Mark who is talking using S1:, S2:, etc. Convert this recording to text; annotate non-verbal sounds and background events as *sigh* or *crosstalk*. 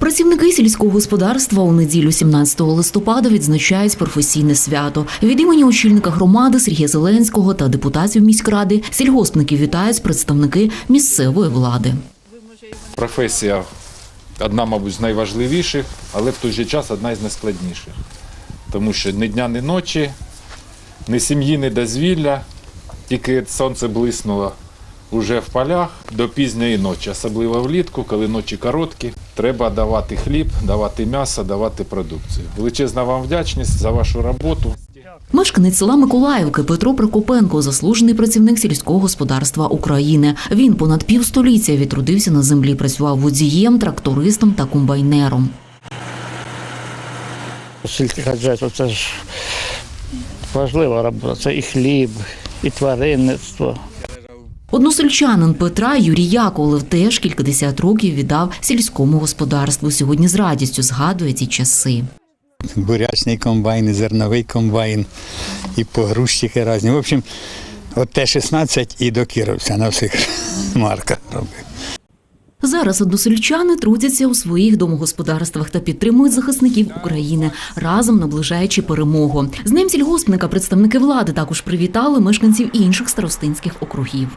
S1: Працівники сільського господарства у неділю 17 листопада відзначають професійне свято. Від імені очільника громади Сергія Зеленського та депутатів міськради сільгоспників вітають представники місцевої влади.
S2: Професія одна, мабуть, з найважливіших, але в той же час одна із найскладніших. Тому що ні дня, ні ночі, ні сім'ї, ні дозвілля, тільки сонце блиснуло уже в полях до пізньої ночі, особливо влітку, коли ночі короткі. Треба давати хліб, давати м'ясо, давати продукцію. Величезна вам вдячність за вашу роботу.
S1: Мешканець села Миколаївки Петро Прокопенко, заслужений працівник сільського господарства України. Він понад півстоліття відтрудився на землі, працював водієм, трактористом та комбайнером.
S3: Сільське це ж важлива робота. Це і хліб, і тваринництво.
S1: Односельчанин Петра Юрій Яковлев теж кількадесят років віддав сільському господарству. Сьогодні з радістю згадує ті часи.
S4: бурячний комбайн, і зерновий комбайн, і погрузчики різні. В общем, от Т-16 і до Кіровця на всіх *laughs* марках робив.
S1: Зараз односельчани трудяться у своїх домогосподарствах та підтримують захисників України, разом наближаючи перемогу. З ним сільгоспника представники влади також привітали мешканців інших старостинських округів.